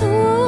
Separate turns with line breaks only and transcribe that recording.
소리